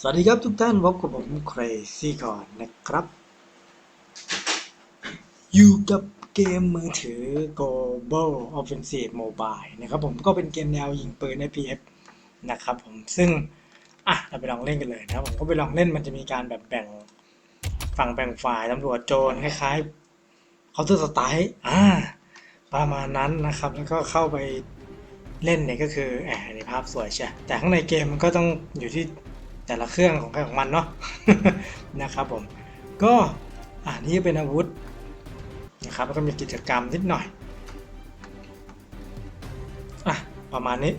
สวัสดีครับทุกท่านพบกับผมเครซี่ก่อนนะครับ อยู่กับเกมมือถือ Global Offensive Mobile นะครับผมก็เป็นเกมแนวยิงปืน FPS นะครับผมซึ่ง อะ เราไปลองเล่นกันเลยนะครับผมก็ไปลองเล่นมันจะมีการแบบแบ่งฝั่งแบ่งฝ่ายตำรวจโจรคล้ายๆเขาตัวสไตล์อ่าประมาณนั้นนะครับ แล้วก็เข้าไปเล่นเนี่ยก็คือแอบในภาพสวยใช่แต่ข้างในเกมมันก็ต้องอยู่ที่ แต่ละเครื่องของใครของมันเนาะนะครับผมก็อ่านี่เป็นอาวุธนะครับแล้วก็มีกิจกรรมนิดหน่อยอะประมาณนี้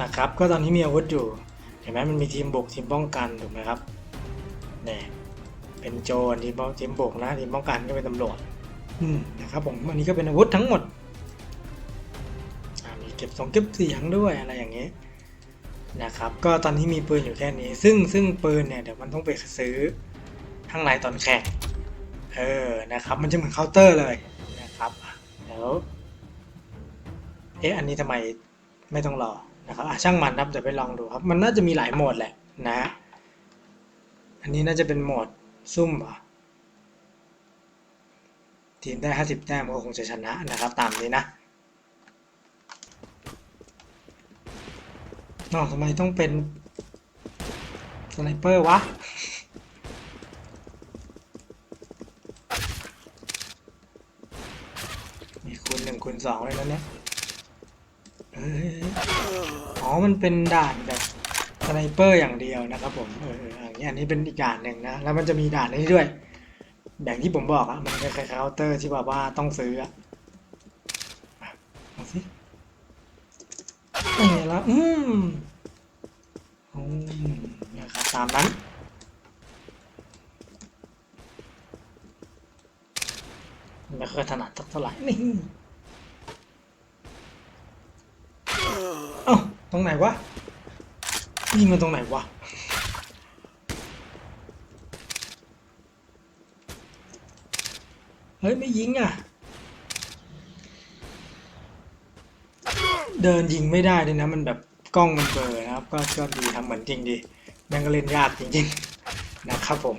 นะครับก็ตอนนี้มีอาวุธอยู่เห็นไหมมันมีทีมบกทีมป้องกันถูกไหมครับเนี่ยเป็นโจรทีมทีมบกนะทีมป้องกันก็เป็นตำรวจอืมนะครับผมอันนี้ก็เป็นอาวุธทั้งหมดมีเก็บสองเก็บเสียงด้วยอะไรอย่างนี้ นะครับก็ตอนนี้มีปืนอยู่แค่นี้ ซึ่งซึ่งปืนเนี่ยเดี๋ยวมันต้องไปซื้อข้างในตอนแข่งเออนะครับมันจะเหมือนเคาน์เตอร์เลยนะครับเดี๋ยวเอ๊ะอันนี้ทำไมไม่ต้องรอนะครับอะช่างมันครับเดี๋ยวไปลองดูครับ มันน่าจะมีหลายโหมดแหละนะ อันนี้น่าจะเป็นโหมดซุ่มเหรอทีมได้ 50 แต้มก็คงจะชนะนะครับ ตามนี้นะ นอกทำไมต้องเป็นสไนเปอร์วะ มีคูณหนึ่งคูณสองเลยนะเนี่ยเอ๋อ มันเป็นด่านแบบสไนเปอร์อย่างเดียวนะครับผมเออเอออย่างนี้อันนี้เป็นอีกด่านหนึ่งนะ แล้วมันจะมีด่านนี้ด้วย อย่างที่ผมบอกอะมันคล้ายๆเคาน์เตอร์ที่แบบว่าต้องซื้ออะอะเอาสิ นี่ละอืมอืมนะครับตามนั้นไม่ค่อยถนัดสักเท่าไหร่นี่เอ้าตรงไหนวะยิงมันตรงไหนวะเฮ้ย ไม่ยิงอะ เดินยิงไม่ได้เลยนะ มันแบบกล้องมันเบลอนะครับ ก็ก็ดีทำเหมือนจริงดีแม่งก็เล่นยากจริงๆนะครับผม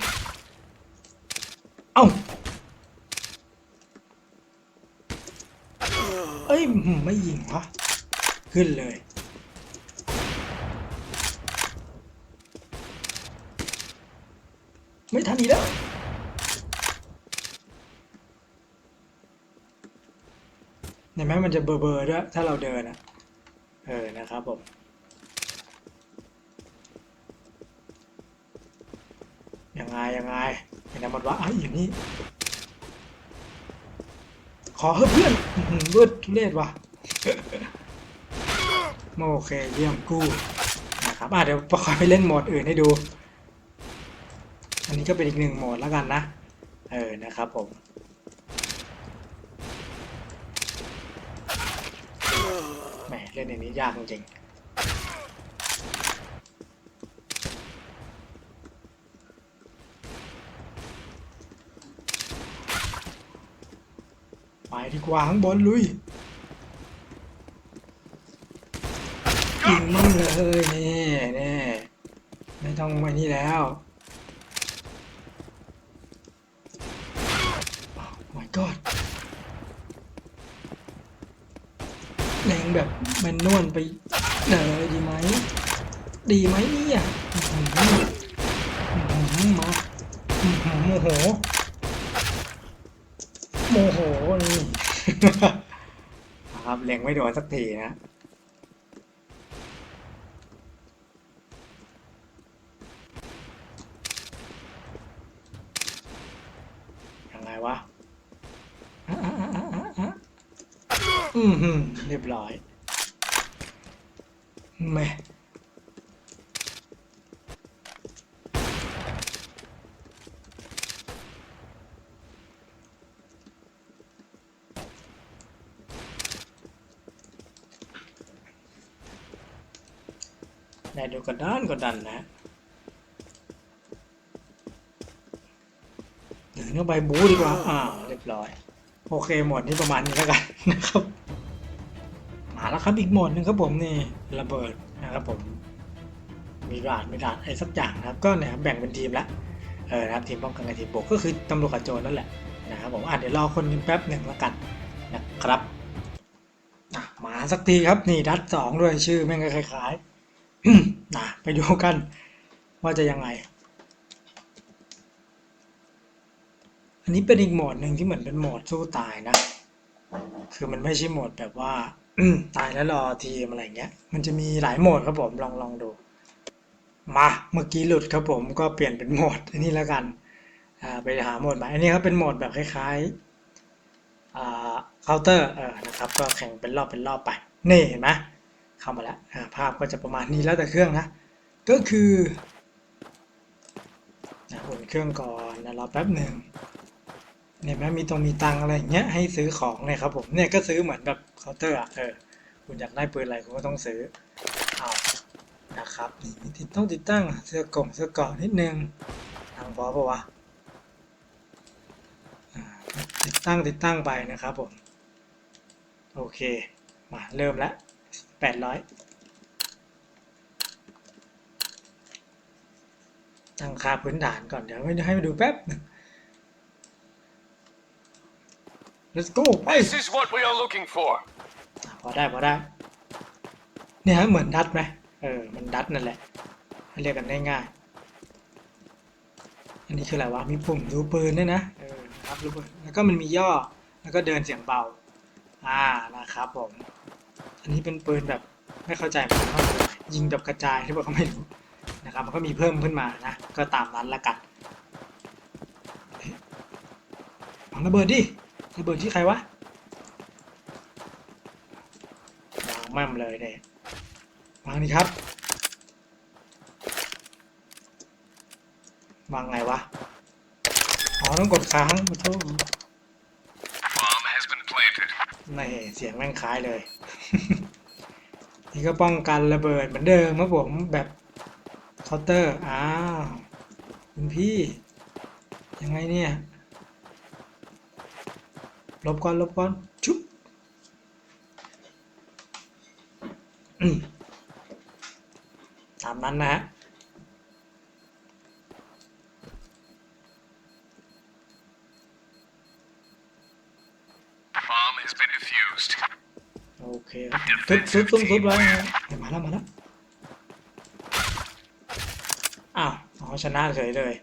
เอ้าเอ้ยไม่ยิงวะขึ้นเลยไม่ทันอีกแล้ว เห็นไหมมันจะเบอร์เบอร์ด้วยถ้าเราเดินอะ ออนะครับผมยังไงยังไงเป็นไหมดวะไอ้อยู่นี่ขอเฮ้ยเพื่อนอื้อเบิดทุเรศว่ะโอเคเยี่ยมกู้นะครับอะเดี๋ยวคอยไปเล่นโหมดอื่นให้ดู อันนี้ก็เป็นอีกหนึ่งโหมดแล้วกันนะ เออนะครับผม หมเล่นอย่างนี้ยากจริงไปดีกว่าข้างบนลุยยิงมั่งเลยนี่นี่ไม่ต้องไปนี่แล้ว แบบแมนนวลไปเลยดีไหม ดีไหมเนี่ยอื้อหืออื้อหือมาอื้อหือโมโห โมโหนี่ครับเล็งไม่โดนสักทีนะยังไงวะ อืมเรียบร้อย แม่ได้ดูกระดานกระดันนะเดินเข้าไปบู๊ดีกว่า อ่าวเรียบร้อย โอเค หมดนี้ประมาณนี้แล้วกันนะครับมาแล้ว ครับอีกโหมดหนึ่งครับผมนี่ระเบิดนะครับผมมีดานมีดานอะไรสักอย่างนะครับ ก็เนี่ยแบ่งเป็นทีมละเออนะครับทีมป้องกันกับทีมบกก็คือตำรวจกับโจรนั่นแหละนะครับผมอะเดี๋ยวรอคนกันแป๊บหนึ่งแล้วกันนะครับมาสักทีครับนี่ดัดสองด้วยชื่อแม่งก็คล้ายๆนะไปดูกัน ว่าจะยังไง อันนี้เป็นอีกโหมดหนึ่งที่เหมือนเป็นโหมดสู้ตายนะ คือมันไม่ใช่โหมดแบบว่า ตายแล้วรอทีมอะไรเงี้ย มันจะมีหลายโหมดครับผมลองลองดู มาเมื่อกี้หลุดครับผมก็เปลี่ยนเป็นโหมดอันนี้แล้วกันไปหาโหมดใหม่อันนี้ครับเป็นโหมดแบบคล้ายๆเคาน์เตอร์เออนะครับก็แข่งเป็นรอบเป็นรอบไปนี่เห็นไหมเข้ามาแล้วภาพก็จะประมาณนี้แล้วแต่เครื่องนะ ก็คือนะอุ่นเครื่องก่อนนะรอแป๊บหนึ่ง เนี่ยแม้มีตรงมีตังอะไรเงี้ยให้ซื้อของเนี่ยครับผมเนี่ยก็ซื้อเหมือนแบบเคาน์เตอร์อะเออคุณอยากได้ปืนอะไรคุณก็ต้องซื้อเอานะครับนี่มีติดต้องติดตั้งเสื้อกล่องเสื้อเกาะนิดนึงตังพอปะวะอ่าติดตั้งติดตั้งไปนะครับผมโอเคมาเริ่มล้วแปดร้อยตั้งค่าพื้นฐานก่อนเดี๋ยวให้ดูแป๊บนึง let's go ไป This is what we are looking for. อะพอได้พอได้เนี่ยฮะเหมือนดัดไหมเออมันดัดนั่นแหละให้เรียกกันง่ายๆอันนี้คืออะไรวะมีปุ่มดูปืนด้วยนะเออนะครับดูปืนแล้วก็มันมีย่อแล้วก็เดินเสียงเบาอ่านะครับผมอันนี้เป็นปืนแบบไม่เข้าใจเหมือนกันว่าคืออะไรยิงแบบกระจายหรือเปล่าก็ไม่รู้นะครับมันก็มีเพิ่มขึ้นมานะก็ตามนั้นละกันเอ๊ะวางระเบิดดิ ระเบิดที่ใครวะวางแม่มเลยเนี่ยวางนี่ครับวางไงวะ อ๋อ ต้องกดค้างมาโทษ Bomb has been planted. นี่เสียงแม่งคล้ายเลย นี่ก็ป้องกันระเบิดเหมือนเดิมครับผมแบบเคาน์เตอร์ อ้าว คุณพี่ ยังไงเนี่ย ลบก่อนลบก่อนชุบอืมตามนั้นนะฮะ Bomb has been defused. โอเคครับซุบซุบซุบซุบไว้นะเดี๋ยวมาแล้วมาแล้วอ้าวอ๋อชนะเฉยเลย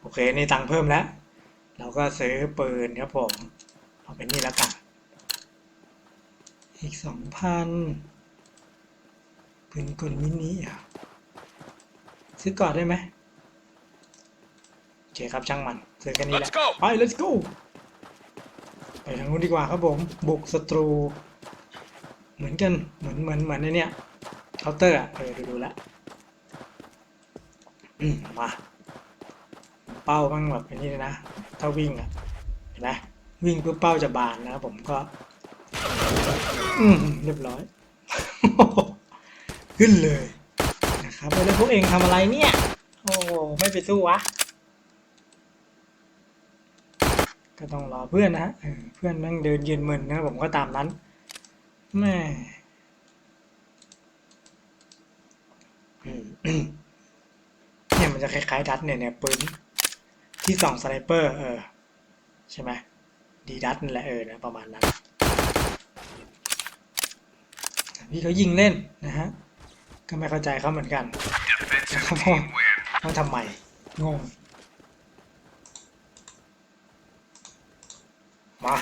โอเค นี่ตังค์เพิ่มแล้ว เราก็ซื้อปืนครับผม เอาเป็นนี่แล้วกัน อีกสองพันปืนกลมินิอะซื้อก่อนได้ไหมโอเคครับช่างมันซื้อแค่นี้แหละ Let's go ไป let's go ไปทางนู้นดีกว่าครับผมบุกศัตรู เหมือนกันเหมือนเหมือนเหมือนในเนี้ยเคาน์เตอร์อะเออดูดูแล้วอืมมาเป้าบ้างแบบอันนี้เลยนะ ถ้าวิ่งอะเห็นไหม วิ่งเพื่อเป้าจะบานนะครับผมก็ อืมเรียบร้อย ขึ้นเลยนะครับแล้วพวกเองทำอะไรเนี่ย โอ้ไม่ไปสู้วะ ก็ต้องรอเพื่อนนะฮะเพื่อนแม่งเดินเยืนมึนนะครับผมก็ตามนั้นแม่เนี่ยมันจะคล้ายๆดัตเนี่ยเนี่ยปืนที่สองสไนเปอร์ เออ ใช่ไหม ดีดัตนั่นแหละเออนะประมาณนั้นพี่เขายิงเล่นนะฮะก็ไม่เข้าใจเขาเหมือนกัน Defensive Come team on. win. ว่าทำไมงงมา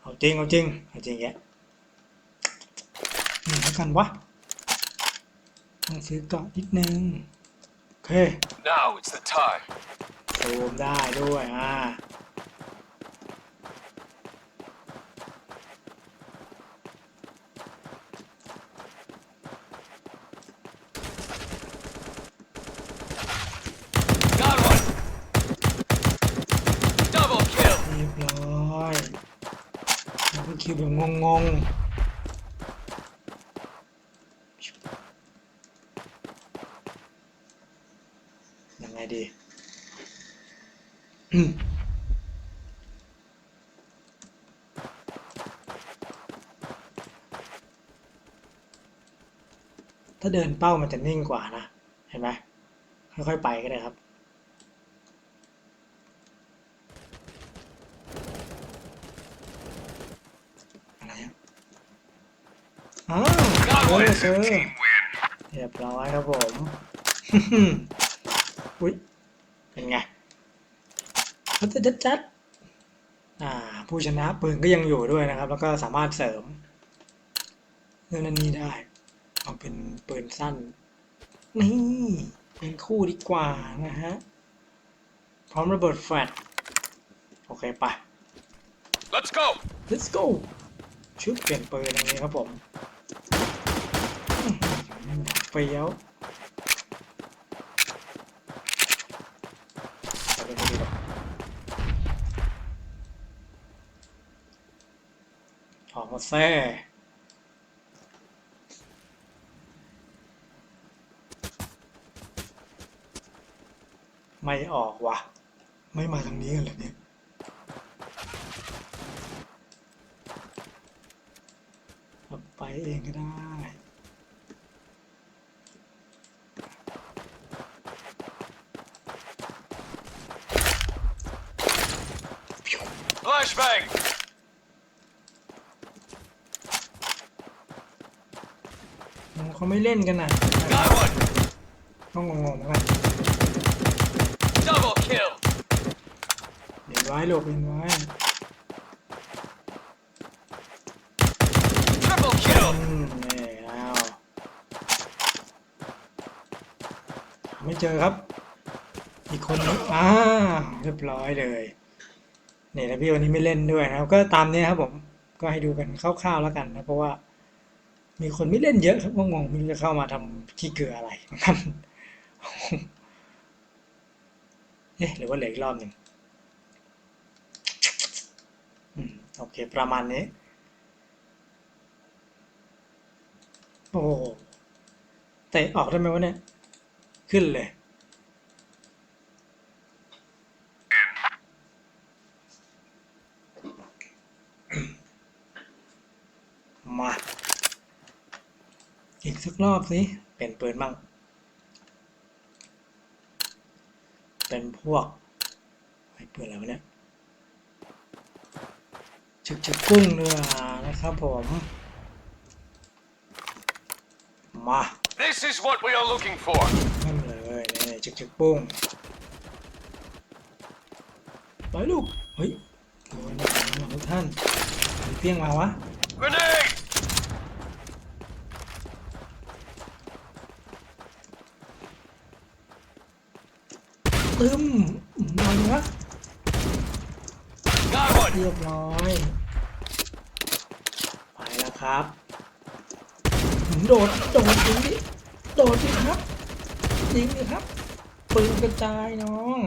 เอาจริงเอาจริงเอาจริงแกนี่แล้วกันวะต้องซื้อเกาะนิดนึงโอเค Now it's the time. ซูมได้ด้วยอ่า Got one. Double kill. เรียบร้อยแล้วก็ คิวแบบงงๆยังไงดีถ้าเดินเป้ามันจะนิ่งกว่านะ เห็นไหมค่อยๆไปก็ได้ครับ อะไรอะอ้าวเจ อเจอ Team win. เรียบร้อยครับผม อุ้ยเป็นไงชัดชัดชัดอ่า ผู้ชนะปืนก็ยังอยู่ด้วยนะครับ แล้วก็สามารถเสริมเรื่องนั้นนี้ได้ เอาเป็นปืนสั้น นี่เป็นคู่ดีกว่านะฮะ พร้อมระเบิดแฟลชโอเคไป Let's go. let's go ชุบเปลี่ยนปืนอย่างนี้ครับผมอื้อหือ เฟี้ยวอาไปดูดีกว่าอกมาแซ่ไม่ออกว่ะ ไม่มาทางนี้กันเลยเนี่ยไปเองก็ได้ เขาไม่เล่นกันนะ Got one. ต้องงงๆกัน Double kill. เห็นไว้หลบเห็นไว้ Triple อื kill. มนี่แล้วหาไม่เจอครับ อีกคนนึงอ่าเรียบร้อยเลยนี่นะพี่วันนี้ไม่เล่นด้วยนะครับ ก็ตามนี้ครับผม ก็ให้ดูกันคร่าวๆแล้วกันนะ เพราะว่า มีคนไม่เล่นเยอะครับก็งงม่รู้จะเข้ามาทำขี้เกลืออะไรเหมือนกันเอ๊ะหรือว่าเหลืออีกรอบหนึ่งอโอเค ประมาณนี้ โอ้โหเตะออกได้ไหมวะเนี่ย ขึ้นเลย มา อีก สักรอบสิเป็นปืนบ้าง เป็นพวกไอ้ปืนอะไรวะเนี่ยชึกชึกกุ้งเนื้อนะครับผม มา This is what we are looking for. นั่นเลยนี่ชึกชึกปุ้งไปลูก เฮ้ยโดนนะทุกท่านมีเพี้ยงมาวะ ตึมมาเลยวะ Got one. เรียบร้อย ไปแล้วครับโดด โดดยิงดิ โดดดิครับยิงดิครับปืนกระจายน้อง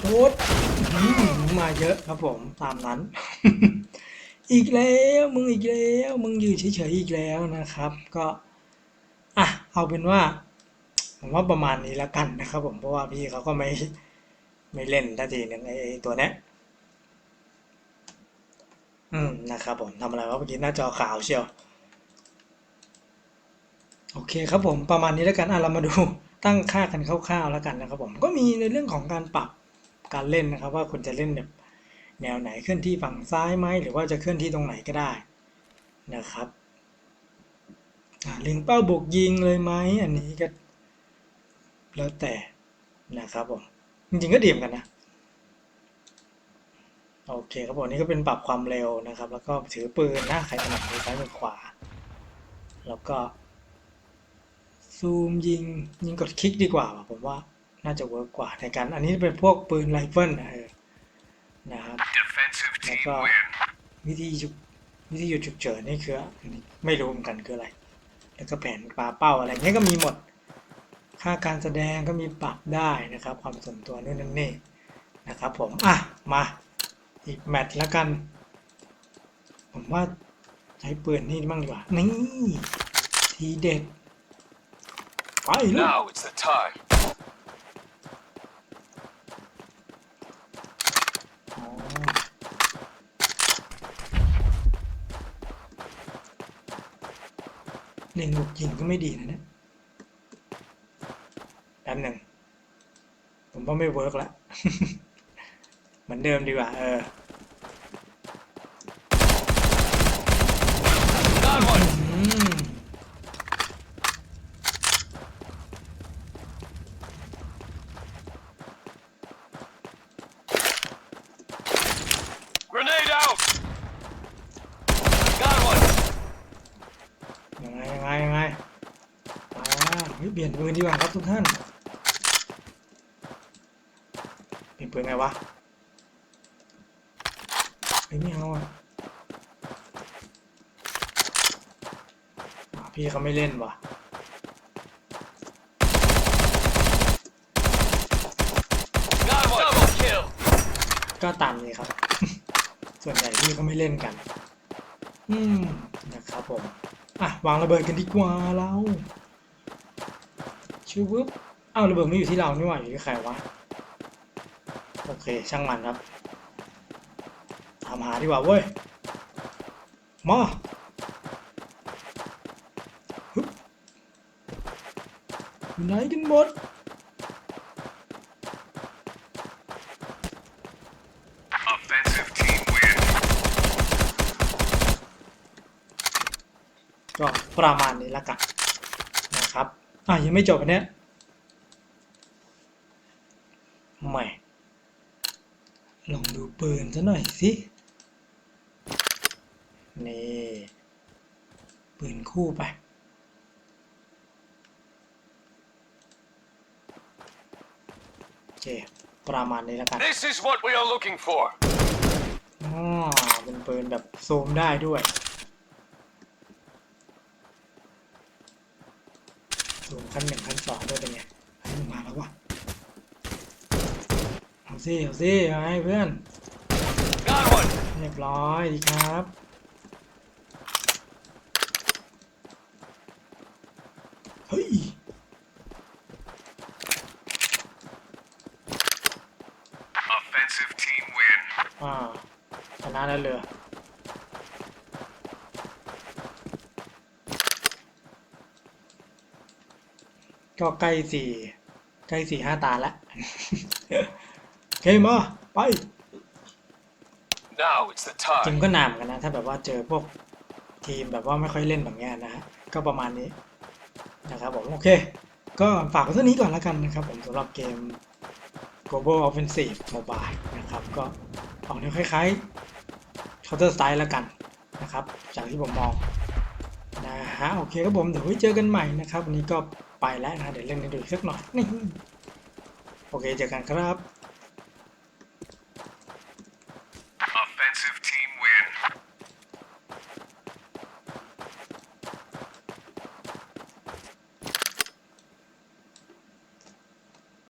โดดอื้อหือมาเยอะครับผมตามนั้น อีกแล้วมึงอีกแล้ว มึงอยู่เฉยๆอีกแล้วนะครับ ก็ อะ เอาเป็นว่า ผมว่าประมาณนี้แล้วกันนะครับ ผมเพราะว่าพี่เขาก็ไม่ไม่เล่นทันทีหนึ่งไอ้ตัวเนี้ยอืมนะครับผมทำอะไรวะเมื่อกี้หน้าจอขาวเชียวโอเคครับผมประมาณนี้แล้วกันอะเรามาดูตั้งค่ากันคร่าวๆแล้วกันนะครับ ผมก็มีในเรื่องของการปรับการเล่นนะครับ ว่าคุณจะเล่นแบบแนวไหนเคลื่อนที่ฝั่งซ้ายไหมหรือว่าจะเคลื่อนที่ตรงไหนก็ได้นะครับอะเล็งเป้าบวกยิงเลยไหมอันนี้ก็ แล้วแต่นะครับผมจริงๆก็ดีเหมือนกันนะ โอเคครับผมนี่ก็เป็นปรับความเร็วนะครับ แล้วก็ถือปืนนะใครถนัดมือซ้ายมือขวา แล้วก็ ซูมยิงยิงกดคลิกดีกว่าว่ะผมว่าน่าจะเวิร์กกว่าในการอันนี้เป็นพวกปืนไรเฟิลนะเออนะครับ Defensive team Like, uh, win. วิธีฉุกวิธีหยุดฉุกเฉินนี่คืออันนี้ไม่รู้เหมือนกันคืออะไร แล้วก็แผนปาเป้าอะไรเงี้ยก็มีหมด ค่าการแสดงก็มีปรับได้นะครับ ความส่วนตัวนู่นนั่นนี่นะครับผม อะ มาอีกแมตช์แล้วกัน ผมว่าใช้ปืนนี่บ้างดีกว่า นี่ ทีเด็ด ไปลูก Now it's the time. อ๋อเล่นลูกยิงก็ไม่ดีนะเนี่ยแป๊บหนึ่งผม ว่าไม่เวิร์กแล้วเหมือนเดิมดีกว่า เออ Got one. อืม Grenade out. Got one. ยังไงยังไงยังไงอ่าเฮ้ยเปลี่ยนปืนดีกว่าครับทุกท่าน เปืนไงวะเฮ้ยไม่เอาอะพี่เขาไม่เล่นว่ะก็ตามนี้ครับ ส่วนใหญ่พี่ก็ไม่เล่นกัน อืมนะครับผม อะ วางระเบิดกันดีกว่าเราชูวึบอ้าวระเบิดไม่อยู่ที่เรานี่หว่าอยู่ที่ใครวะ โอเค ช่างมันครับตามหาดีกว่าเว้ย มาฮึบอยู่ไหนกันหมด Offensive team win. ก็ประมาณนี้ละกันนะครับ อะยังไม่จบอันเนี้ยไม่ ลองดูปืนซะหน่อยสิ นี่ ปืนคู่ไป โอเค ประมาณนี้ละกัน This is what we are looking for. อ๋อเป็นปืนแบบซูมได้ด้วย ซูมขั้นหนึ่งขั้นสองด้วยเป็นไงขั้นหนึ่งมาแล้ววะ เอาสิเอาสิเอาให้เพื่อน Got one. เรียบร้อยดีครับเฮ้ย Offensive team win. อ่าชนะแล้วเลยก็ใกล้สี่ใกล้สี่ห้าตาแล้วโอ เคมา ไป Now it's the จริง time. ก็นานเหมือนกันนะ ถ้าแบบว่าเจอพวกทีมแบบว่าไม่ค่อยเล่นแบบเนี้ยนะฮะก็ประมาณนี้นะครับผมโอเค ก็ฝากไว้เท่านี้ก่อนแล้วกันนะครับผมสำหรับเกม Global Offensive Mobile นะครับ ก็ออกแนวคล้ายๆ Counter Strike แล้วกันนะครับ จากที่ผมมองนะฮะโอเคครับผมเดี๋ยวไว้เจอกันใหม่นะครับ วันนี้ก็ไปแล้วนะเดี๋ยวเล่นกันดูอีกสักหน่อยนี่โอเคเจอกันครับ